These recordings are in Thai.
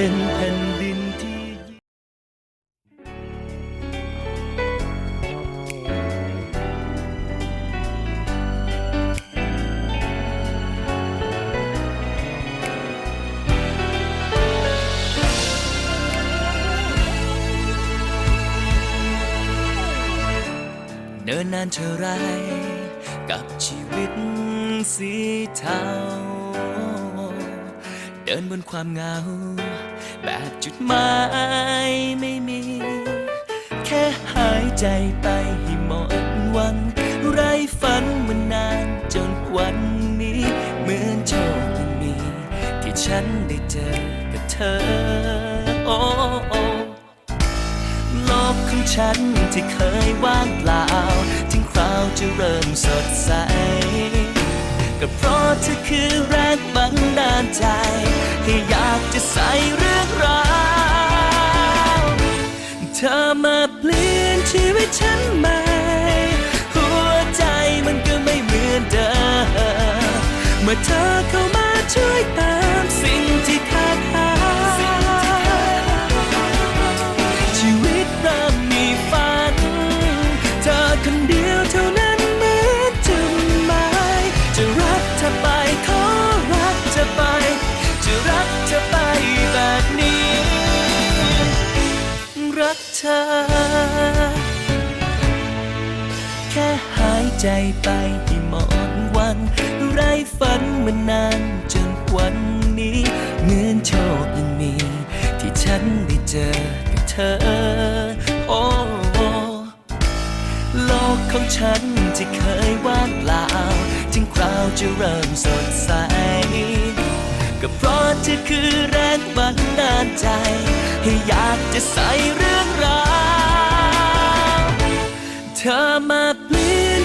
เป็นแผ่นดินที่เนินนานเท่าไรกับชีวิตสีเทา เดินบนความเหงา แบบจุดหมายไม่มี แค่หายใจไปให้หมดวันไรฝันมานานจนวันนี้ เหมือนโชคยังมี ที่ฉันได้เจอกับเธอ โอ้โอโลกของฉันที่เคยว่างเปล่า ถึงคราวจะเริ่มสดใสก็เพราะเธอคือแรงบันดาลใจ ค่อยากจะใส่เรื่องราวเธอมาเปลี่ยนชีวิตฉันใหม่หัวใจมันก็ไม่เหมือนเดิมเมื่อเธอเข้ามาช่วยเตา ไปให้หมดวัน ไร้ฝันมานานจนวันนี้เหมือนโชคยังมี ที่ฉันได้เจอกับเธอ โอ้โลกของฉันที่เคยว่างเปล่าถึงคราวจะเริ่มสดใส ก็เพราะเธอคือแรงบันดาลใจ ให้อยากจะใส่เรื่องราว เธอมา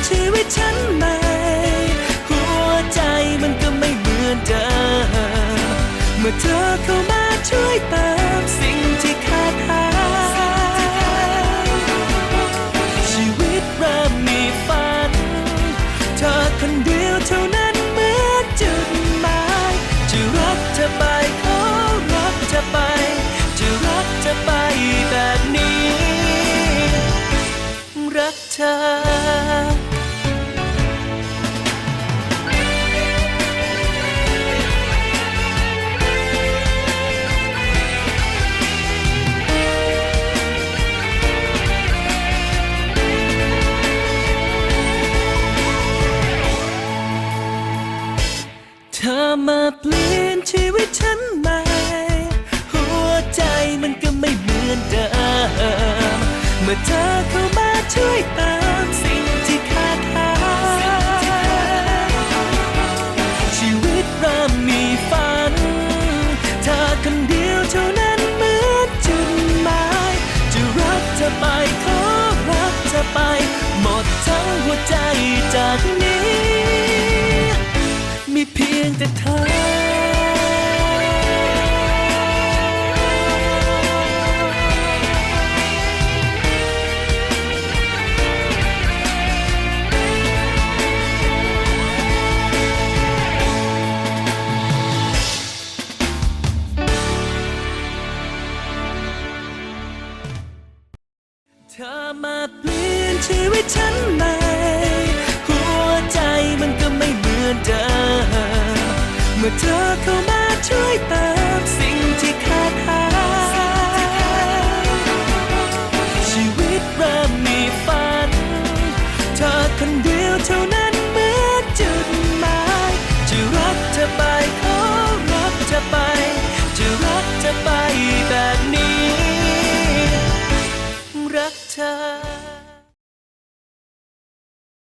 ชีวิตฉันใหม่ หัวใจมันก็ไม่เหมือนเดิม เมื่อเธอเข้ามาช่วยเติมสิ่งที่ขาดหาย ชีวิตเริ่มมีฝัน เธอคนเดียวเท่านั้นเหมือนจุดหมาย จะรักเธอไปขอรักเธอไป จะรักเธอไปแบบนี้ รักเธอ มาเปลี่ยนชีวิตฉันใหม่ หัวใจมันก็ไม่เหมือนเดิม เมื่อเธอเข้ามาช่วยไป แต่เธอ เธอมาเปลี่ยนชีวิตฉันใหม่ หัวใจมันก็ไม่เหมือนเดิม มื่อเธอเข้ามาช่วยเติมสิ่งที่ขาดหา